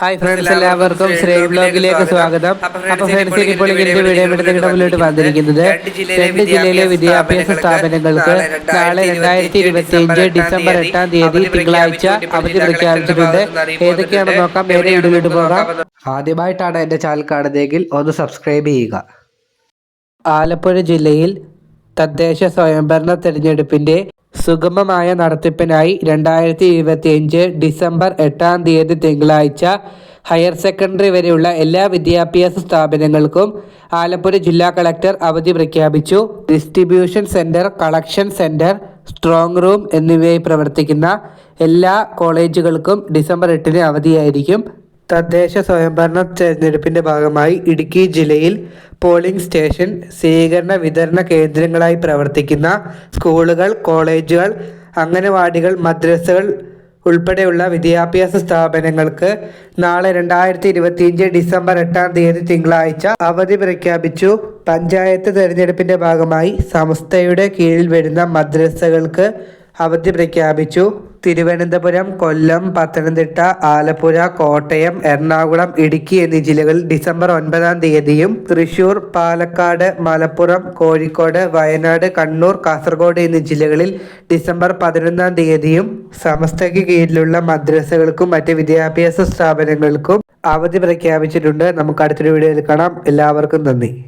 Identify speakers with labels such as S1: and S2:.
S1: Hi friends എല്ലാവർക്കും ശ്രീ ബ്ലോഗിലേക്ക് സ്വാഗതം. അപ്പൊ ഫ്രണ്ട്സ് ഇപ്പോൾ ഇങ്ങനത്തെ വീഡിയോ എടുത്തിട്ട് വന്നിരിക്കുന്നത് രണ്ട് ജില്ലയിലെ വിദ്യാഭ്യാസ സ്ഥാപനങ്ങൾക്ക് നാളെ രണ്ടായിരത്തി ഇരുപത്തി അഞ്ച് ഡിസംബർ എട്ടാം തീയതി തിങ്കളാഴ്ച അവധി പ്രഖ്യാപിച്ചിട്ടുണ്ട് ഏതൊക്കെയാണ് നോക്കാം. നേരെ വീഡിയോയിലോട്ട് പോകാം ആദ്യമായിട്ടാണ് എന്റെ ചാനൽ കാണുന്നതെങ്കിൽ ഒന്ന് സബ്സ്ക്രൈബ് ചെയ്യുക. ആലപ്പുഴ ജില്ലയിൽ തദ്ദേശ സ്വയംഭരണ തെരഞ്ഞെടുപ്പിന്റെ സുഗമമായ നടത്തിപ്പിനായി രണ്ടായിരത്തി ഇരുപത്തിയഞ്ച് ഡിസംബർ എട്ടാം തീയതി തിങ്കളാഴ്ച ഹയർ സെക്കൻഡറി വരെയുള്ള എല്ലാ വിദ്യാഭ്യാസ സ്ഥാപനങ്ങൾക്കും ആലപ്പുഴ ജില്ലാ കളക്ടർ അവധി പ്രഖ്യാപിച്ചു. Distribution centre collection centre strong room എന്നിവയായി പ്രവർത്തിക്കുന്ന എല്ലാ കോളേജുകൾക്കും ഡിസംബർ എട്ടിന് അവധിയായിരിക്കും. തദ്ദേശ സ്വയംഭരണ തെരഞ്ഞെടുപ്പിന്റെ ഭാഗമായി ഇടുക്കി ജില്ലയിൽ പോളിംഗ് സ്റ്റേഷൻ സ്വീകരണ വിതരണ കേന്ദ്രങ്ങളായി പ്രവർത്തിക്കുന്ന സ്കൂളുകൾ കോളേജുകൾ അംഗനവാടികൾ മദ്രസകൾ ഉൾപ്പെടെയുള്ള വിദ്യാഭ്യാസ സ്ഥാപനങ്ങൾക്ക് നാളെ രണ്ടായിരത്തി ഇരുപത്തിയഞ്ച് ഡിസംബർ എട്ടാം തീയതി തിങ്കളാഴ്ച അവധി പ്രഖ്യാപിച്ചു. പഞ്ചായത്ത് തെരഞ്ഞെടുപ്പിന്റെ ഭാഗമായി സംസ്ഥയുടെ കീഴിൽ വരുന്ന മദ്രസകൾക്ക് അവധി പ്രഖ്യാപിച്ചു. തിരുവനന്തപുരം കൊല്ലം പത്തനംതിട്ട ആലപ്പുഴ കോട്ടയം എറണാകുളം ഇടുക്കി എന്നീ ജില്ലകളിൽ ഡിസംബർ ഒൻപതാം തീയതിയും തൃശൂർ പാലക്കാട് മലപ്പുറം കോഴിക്കോട് വയനാട് കണ്ണൂർ കാസർഗോഡ് എന്നീ ജില്ലകളിൽ ഡിസംബർ പതിനൊന്നാം തീയതിയും സമസ്തയ്ക്ക് കീഴിലുള്ള മദ്രസകൾക്കും മറ്റ് വിദ്യാഭ്യാസ സ്ഥാപനങ്ങൾക്കും അവധി പ്രഖ്യാപിച്ചിട്ടുണ്ട്. നമുക്ക് അടുത്തൊരു വീഡിയോയിൽ കാണാം. എല്ലാവർക്കും നന്ദി.